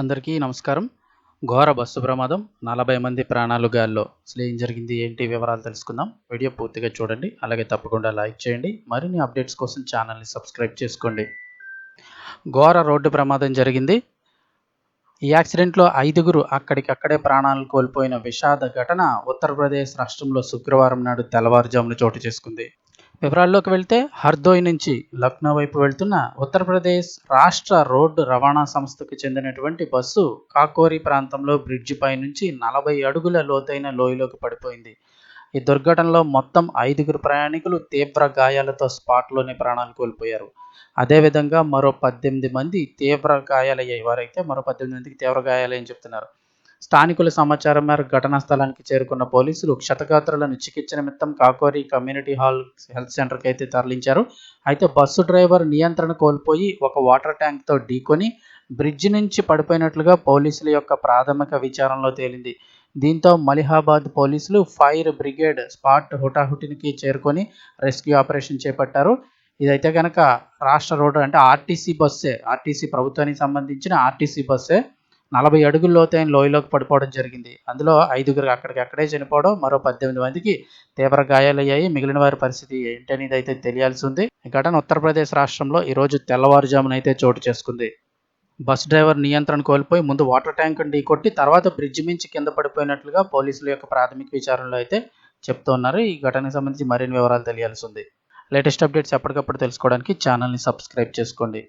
అందరికీ నమస్కారం. ఘోర బస్సు ప్రమాదం నలభై మంది ప్రాణాలు గాల్లో. అసలు ఏం జరిగింది ఏంటి వివరాలు తెలుసుకుందాం. వీడియో పూర్తిగా చూడండి. అలాగే తప్పకుండా లైక్ చేయండి. మరిన్ని అప్డేట్స్ కోసం ఛానల్ని సబ్స్క్రైబ్ చేసుకోండి. ఘోర రోడ్డు ప్రమాదం జరిగింది. ఈ యాక్సిడెంట్లో ఐదుగురు అక్కడికక్కడే ప్రాణాలు కోల్పోయిన విషాద ఘటన ఉత్తరప్రదేశ్ రాష్ట్రంలో శుక్రవారం నాడు తెల్లవారుజామున చోటు చేసుకుంది. వివరాల్లోకి వెళ్తే హర్దోయ్ నుంచి లక్నో వైపు వెళ్తున్న ఉత్తరప్రదేశ్ రాష్ట్ర రోడ్డు రవాణా సంస్థకు చెందినటువంటి బస్సు కాకోరి ప్రాంతంలో బ్రిడ్జి పై నుంచి నలభై అడుగుల లోతైన లోయలోకి పడిపోయింది. ఈ దుర్ఘటనలో మొత్తం ఐదుగురు ప్రయాణికులు తీవ్ర గాయాలతో స్పాట్లోనే ప్రాణాలు కోల్పోయారు. అదేవిధంగా మరో పద్దెనిమిది మంది తీవ్ర గాయాలయ్యాయి. వారైతే మరో పద్దెనిమిది మందికి తీవ్ర గాయాలని చెప్తున్నారు. స్థానికుల సమాచారం మేరకు ఘటనా స్థలానికి చేరుకున్న పోలీసులు క్షతగాత్రులను చికిత్స నిమిత్తం కాకోరి కమ్యూనిటీ హాల్ హెల్త్ సెంటర్కి అయితే తరలించారు. అయితే బస్సు డ్రైవర్ నియంత్రణ కోల్పోయి ఒక వాటర్ ట్యాంక్తో ఢీకొని బ్రిడ్జి నుంచి పడిపోయినట్లుగా పోలీసుల యొక్క ప్రాథమిక విచారణలో తేలింది. దీంతో మలిహాబాద్ పోలీసులు ఫైర్ బ్రిగేడ్ స్పాట్ హుటాహుటినికి చేరుకొని రెస్క్యూ ఆపరేషన్ చేపట్టారు. ఇదైతే కనుక రాష్ట్ర రోడ్డు అంటే ఆర్టీసీ బస్సే ఆర్టీసీ ప్రభుత్వానికి సంబంధించిన ఆర్టీసీ బస్సే. నలభై అడుగుల లోతైన లోయలోకి పడిపోవడం జరిగింది. అందులో ఐదుగురు అక్కడికక్కడే చనిపోవడం మరో పద్దెనిమిది మందికి తీవ్ర గాయాలయ్యాయి. మిగిలిన వారి పరిస్థితి ఏంటనేది అయితే తెలియాల్సి ఉంది. ఈ ఘటన ఉత్తరప్రదేశ్ రాష్ట్రంలో ఈరోజు తెల్లవారుజామున అయితే చోటు చేసుకుంది. బస్ డ్రైవర్ నియంత్రణ కోల్పోయి ముందు వాటర్ ట్యాంక్ ఢీకొట్టి తర్వాత బ్రిడ్జ్ మించి కింద పడిపోయినట్లుగా పోలీసుల యొక్క ప్రాథమిక విచారణలో అయితే చెప్తున్నారు ఈ ఘటనకు సంబంధించి మరిన్ని వివరాలు తెలియాల్సి ఉంది. లేటెస్ట్ అప్డేట్స్ ఎప్పటికప్పుడు తెలుసుకోవడానికి ఛానల్ని సబ్స్క్రైబ్ చేసుకోండి.